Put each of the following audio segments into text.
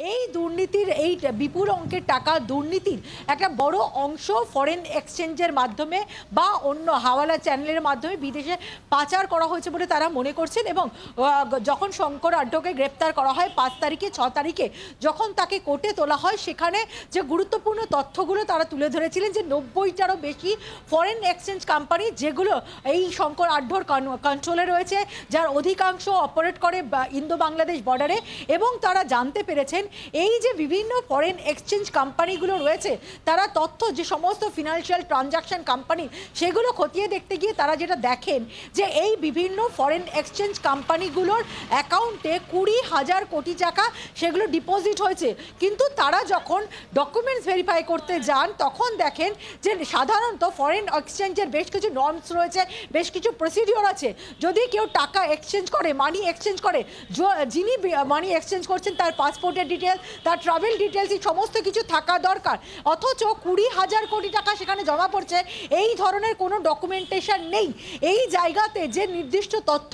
এই দুর্নীতির এই বিপুল অঙ্কের টাকা দুর্নীতির একটা বড় অংশ ফরেন এক্সচেঞ্জের মাধ্যমে বা অন্য হাওয়ালা চ্যানেলের মাধ্যমে বিদেশে পাচার করা হয়েছে বলে তারা মনে করছেন এবং যখন শঙ্কর আড্ডকে গ্রেপ্তার করা হয় পাঁচ তারিখে, ছ তারিখে, যখন তাকে কোর্টে তোলা হয়, সেখানে যে গুরুত্বপূর্ণ তথ্যগুলো তারা তুলে ধরেছিলেন যে নব্বইটারও বেশি ফরেন এক্সচেঞ্জ কোম্পানি যেগুলো এই শঙ্কর আড্ডর কন্ট্রোলে রয়েছে, যার অধিকাংশ অপারেট করে ইন্দো বাংলাদেশ বর্ডারে এবং তারা জানতে পেরেছেন এই যে বিভিন্ন ফরেন এক্সচেঞ্জ কোম্পানিগুলো রয়েছে, তারা তথ্য যে সমস্ত ফিনান্সিয়াল ট্রানজাকশন কোম্পানি সেগুলো খতিয়ে দেখতে গিয়ে তারা যেটা দেখেন যে এই বিভিন্ন ফরেন এক্সচেঞ্জ কোম্পানিগুলোর অ্যাকাউন্টে কুড়ি হাজার কোটি টাকা সেগুলো ডিপোজিট হয়েছে। কিন্তু তারা যখন ডকুমেন্টস ভেরিফাই করতে যান, তখন দেখেন যে সাধারণত ফরেন এক্সচেঞ্জের বেশ কিছু নর্মস রয়েছে, বেশ কিছু প্রসিডিওর আছে। যদি কেউ টাকা এক্সচেঞ্জ করে মানি এক্সচেঞ্জ করে যিনি মানি এক্সচেঞ্জ করছেন, তার পাসপোর্টের ডিটেলস তার ট্রাভেল ডিটেলস এই সমস্ত কিছু থাকা দরকার। অথচ কুড়ি হাজার কোটি টাকা সেখানে জমা পড়ছে, এই ধরনের কোনো ডকুমেন্টেশন নেই। এই জায়গাতে যে নির্দিষ্ট তথ্য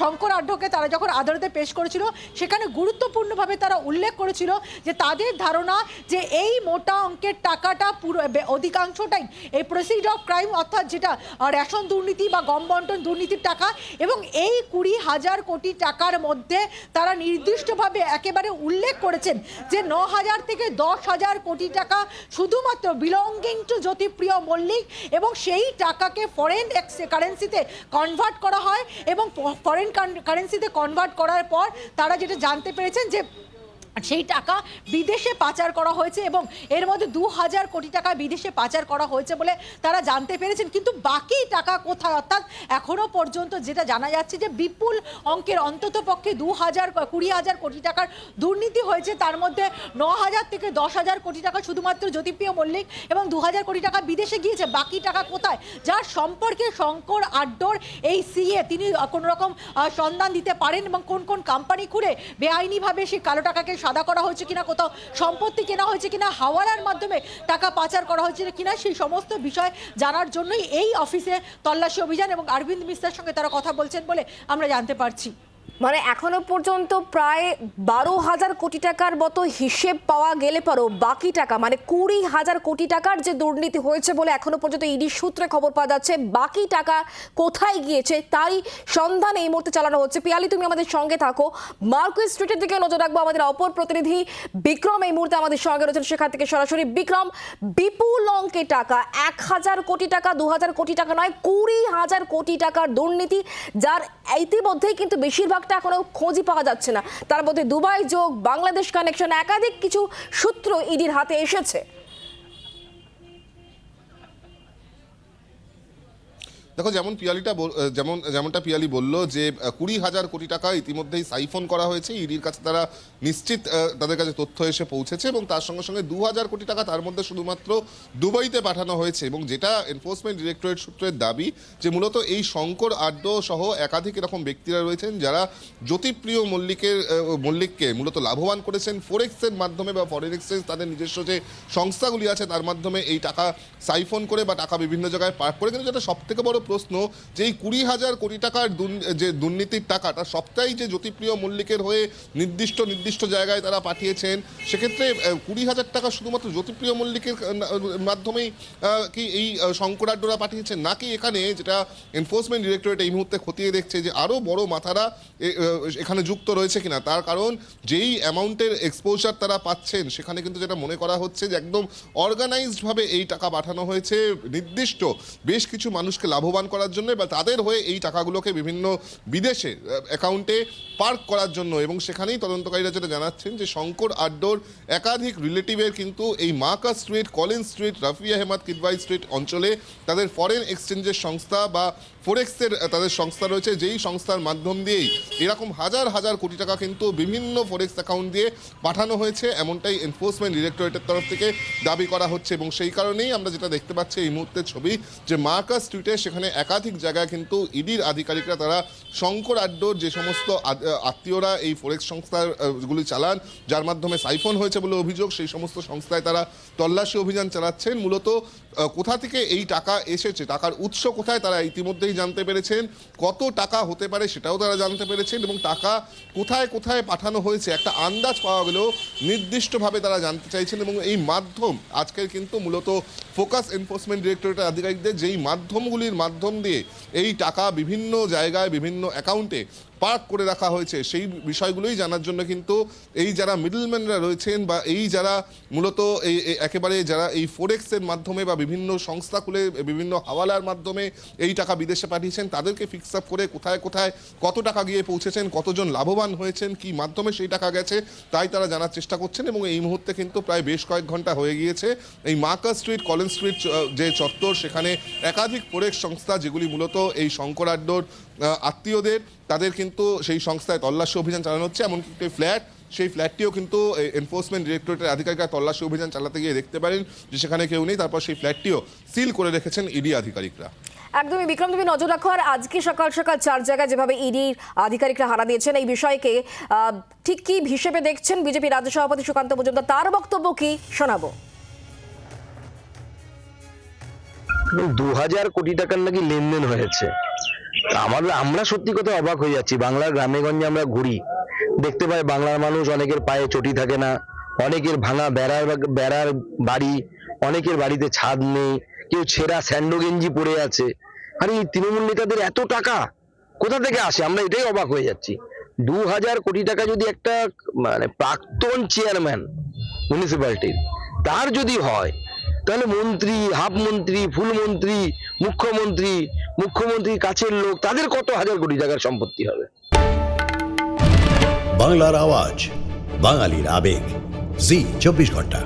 শঙ্কর আঢ্যকে তারা যখন আদালতে পেশ করেছিল, সেখানে গুরুত্বপূর্ণভাবে তারা উল্লেখ করেছিল যে তাদের ধারণা যে এই মোটা অঙ্কের টাকাটা পুরো অধিকাংশটাই এই প্রসিড অফ ক্রাইম অর্থাৎ যেটা রেশন দুর্নীতি বা গম বন্টন দুর্নীতির টাকা, এবং এই কুড়ি হাজার কোটি টাকার মধ্যে তারা নির্দিষ্টভাবে একেবারে উল্লেখ করেছেন যে ন হাজার থেকে দশ হাজার কোটি টাকা শুধুমাত্র বিলঙ্গিং টু জ্যোতিপ্রিয় মল্লিক এবং সেই টাকাকে ফরেন কারেন্সিতে কনভার্ট করা হয় এবং ফরেন কারেন্সিতে কনভার্ট করার পর তারা যেটা জানতে পেরেছেন যে সেই টাকা বিদেশে পাচার করা হয়েছে এবং এর মধ্যে দু হাজার কোটি টাকা বিদেশে পাচার করা হয়েছে বলে তারা জানতে পেরেছেন। কিন্তু বাকি টাকা কোথায়? অর্থাৎ এখনও পর্যন্ত যেটা জানা যাচ্ছে যে বিপুল অঙ্কের অন্তত পক্ষে দু হাজার, কুড়ি হাজার কোটি টাকার দুর্নীতি হয়েছে। তার মধ্যে ন হাজার থেকে দশ হাজার কোটি টাকা শুধুমাত্র জ্যোতিপ্রিয় মল্লিক এবং দু হাজার কোটি টাকা বিদেশে গিয়েছে। বাকি টাকা কোথায়? যার সম্পর্কে শঙ্কর আড্ডর এই সিএ তিনি কোনো রকম সন্ধান দিতে পারেন এবং কোন কোন কোম্পানি খুলে বেআইনিভাবে সেই কালো টাকাকে সাদা করা হয়েছে কিনা, কোথাও সম্পত্তি কেনা হয়েছে কিনা হাওয়ালার মাধ্যমে টাকা পাচার করা হয়েছে কিনা, সেই সমস্ত বিষয় জানার জন্যই এই অফিসে তল্লাশি অভিযান এবং অরবিন্দ মিশ্রার সঙ্গে তারা কথা বলছেন বলে আমরা জানতে পারছি। মানে এখনও পর্যন্ত প্রায় বারো হাজার কোটি টাকার মতো হিসেব পাওয়া গেলে পরও বাকি টাকা মানে কুড়ি হাজার কোটি টাকার যে দুর্নীতি হয়েছে বলে এখনও পর্যন্ত ইডি সূত্রে খবর পাওয়া যাচ্ছে, বাকি টাকা কোথায় গিয়েছে তাই সন্ধান এই মুহূর্তে চালানো হচ্ছে। পিয়ালি, তুমি আমাদের সঙ্গে থাকো। মার্কুইস স্ট্রিটের দিকে নজর রাখব, আমাদের অপর প্রতিনিধি বিক্রম এই মুহূর্তে আমাদের সঙ্গে রয়েছেন, সেখান থেকে সরাসরি। বিক্রম বিপুল অঙ্কের টাকা, এক হাজার কোটি টাকা, দু হাজার কোটি টাকা নয়, কুড়ি হাজার কোটি টাকার দুর্নীতি, যার ইতিমধ্যেই কিন্তু বেশিরভাগটা এখনও খোঁজই পাওয়া যাচ্ছে না। তার মধ্যে দুবাই যোগ, বাংলাদেশ কানেকশন একাধিক কিছু সূত্র ইডির হাতে এসেছে। দেখো, যেমন পিয়ালিটা যেমন, যেমনটা পিয়ালি বলল যে কুড়ি হাজার কোটি টাকা ইতিমধ্যেই সাইফন করা হয়েছে। ইডির কাছে তারা নিশ্চিত তাদের কাছে তথ্য এসে পৌঁছেছে এবং তার সঙ্গে সঙ্গে দু হাজার কোটি টাকা তার মধ্যে শুধুমাত্র দুবাইতে পাঠানো হয়েছে এবং যেটা এনফোর্সমেন্ট ডিরেক্টরেট সূত্রের দাবি যে, মূলত এই শঙ্কর আড্ড সহ একাধিক এরকম ব্যক্তিরা রয়েছেন যারা জ্যোতিপ্রিয় মল্লিকের মল্লিককে মূলত লাভবান করেছেন। ফোরেক্সের মাধ্যমে বা ফরেন এক্সচেঞ্জ তাদের নিজস্ব যে সংস্থাগুলি আছে, তার মাধ্যমে এই টাকা সাইফন করে বা টাকা বিভিন্ন জায়গায় পার্ক করে। কিন্তু যেটা সব থেকে বড় প্রশ্ন যে এই কুড়ি হাজার কোটি টাকার যে দুর্নীতির টাকাটা সবটাই যে জ্যোতিপ্রিয় মল্লিকের হয়ে নির্দিষ্ট নির্দিষ্ট জায়গায় তারা পাঠিয়েছেন, সেক্ষেত্রে কুড়ি হাজার টাকা শুধুমাত্র জ্যোতিপ্রিয় মল্লিকের মাধ্যমেই কি এই শঙ্করাড্ডরা পাঠিয়েছেন, নাকি এখানে যেটা এনফোর্সমেন্ট ডিরেক্টরেট এই মুহূর্তে খতিয়ে দেখছে যে আরও বড় মাথারা এখানে যুক্ত রয়েছে কিনা? তার কারণ, যেই অ্যামাউন্টের এক্সপোজার তারা পাচ্ছেন, সেখানে কিন্তু যেটা মনে করা হচ্ছে যে একদম অর্গানাইজডভাবে এই টাকা পাঠানো হয়েছে, নির্দিষ্ট বেশ কিছু মানুষকে লাভবান করার জন্য বা তাদের হয়ে এই টাকাগুলোকে বিভিন্ন বিদেশে অ্যাকাউন্টে পার্ক করার জন্য। এবং সেখানেই তদন্তকারীরা যেটা জানাচ্ছেন যে শঙ্কর আড্ডোর একাধিক রিলেটিভের কিন্তু এই মাকা street, Collin street, Rafi Ahmed Kidwai street অঞ্চলে তাদের ফরেন এক্সচেঞ্জের সংস্থা বা ফোরেক্সের তাদের সংস্থা রয়েছে যেই সংস্থার মাধ্যম দিয়েই এরকম হাজার হাজার কোটি টাকা কিন্তু বিভিন্ন ফরেক্স অ্যাকাউন্ট দিয়ে পাঠানো হয়েছে এমনটাই এনফোর্সমেন্ট ডিরেক্টরেটের তরফ থেকে দাবি করা হচ্ছে। এবং সেই কারণেই আমরা যেটা দেখতে পাচ্ছি এই মুহূর্তের ছবি যে মার্কাস স্ট্রিটে সেখানে একাধিক জায়গায় কিন্তু ইডির আধিকারিকরা তারা শঙ্কর আড্ডোর যে সমস্ত আত্মীয়রা এই ফরেক্স সংস্থার আহ, গুলি চালান যার মাধ্যমে সাইফোন হয়েছে বলে অভিযোগ সেই সমস্ত সংস্থায় তারা তল্লাশি অভিযান চালাচ্ছেন। মূলত কোথা থেকে এই টাকা এসেছে, টাকার উৎস কোথায় তারা ইতিমধ্যেই জানতে পেরেছেন, কত টাকা হতে পারে সেটাও তারা জানতে পেরেছেন এবং টাকা কোথায় কোথায় পাঠানো হয়েছে, একটা আন্দাজ পাওয়া গেলেও নির্দিষ্টভাবে তারা জানতে চাইছেন এবং এই মাধ্যম, আজকের কিন্তু মূলত ফোকাস এনফোর্সমেন্ট ডিরেক্টরেটের আধিকারিকদের যেই মাধ্যমগুলির মাধ্যম দিয়ে এই টাকা বিভিন্ন জায়গায়, বিভিন্ন অ্যাকাউন্টে পার্ক করে রাখা হয়েছে সেই বিষয়গুলোই জানার জন্য কিন্তু এই যারা মিডলম্যানরা রয়েছেন বা এই যারা মূলত এই একেবারে যারা এই ফোরেক্সের মাধ্যমে বা বিভিন্ন সংস্থা খুলে বিভিন্ন হাওয়ালার মাধ্যমে এই টাকা বিদেশে পাঠিয়েছেন তাদেরকে ফিক্স আপ করে কোথায় কোথায় কত টাকা গিয়ে পৌঁছেছেন কতজন লাভবান হয়েছেন কি মাধ্যমে সেই টাকা গেছে তাই তারা জানার চেষ্টা করছেন এবং এই মুহূর্তে কিন্তু প্রায় বেশ কয়েক ঘণ্টা হয়ে গিয়েছে। এই মার্কার স্ট্রিট কলেন স্ট্রিট যে চত্বর সেখানে একাধিক ফোরেক্স সংস্থা যেগুলি মূলত এই শঙ্করাড্ডর আহ, আত্মীয়দের তাদের কিন্তু সেই সংস্থায় তল্লাশি অভিযান চালানো হচ্ছে এমনকি একটি ফ্ল্যাট সেই ফ্ল্যাটটিও কিন্তু এনফোর্সমেন্ট ডিরেক্টরেটের আধিকারিকরা তল্লাশি অভিযান চালাতে গিয়ে দেখতে পারেন যে সেখানে কেউ নেই তারপর সেই ফ্ল্যাটটিও সিল করে রেখেছেন ইডি আধিকারিকরা। একদমই বিক্রম তুমি নজর রাখো আর আজকে সকাল সকাল চার জায়গায় যেভাবে ইডির আধিকারিকরা হারা দিয়েছেন এই বিষয়কে আহ, ঠিক কি হিসেবে দেখছেন বিজেপি রাজ্য সভাপতি সুকান্ত মজুমদার তার বক্তব্য কি শোনাবো? দু হাজার কোটি টাকার নাকি লেনদেন হয়েছে। আমরা সত্যি কথা অবাক হয়ে যাচ্ছি। বাংলার গ্রামে গঞ্জে আমরা ঘুরি। দেখতে পাই বাংলার মানুষ অনেকের পায়ে চটি থাকে না, অনেকের ভাঙা বেড়ার বেড়ার বাড়ি, অনেকের বাড়িতে ছাদ নেই, কেউ ছেঁড়া স্যান্ডো গেঞ্জি পরে আছে। আরে, এই তৃণমূল নেতাদের এত টাকা কোথা থেকে আসে? আমরা এটাই অবাক হয়ে যাচ্ছি। দু হাজার কোটি টাকা যদি একটা মানে প্রাক্তন চেয়ারম্যান মিউনিসিপ্যালিটির তার যদি হয় তাহলে মন্ত্রী, হাফ মন্ত্রী, ফুল মন্ত্রী, মুখ্যমন্ত্রী মুখ্যমন্ত্রীর কাছের লোক, তাদের কত হাজার কোটি টাকার সম্পত্তি হবে? বাংলার আওয়াজ, বাঙালির আবেগ। জি, চব্বিশ ঘণ্টা।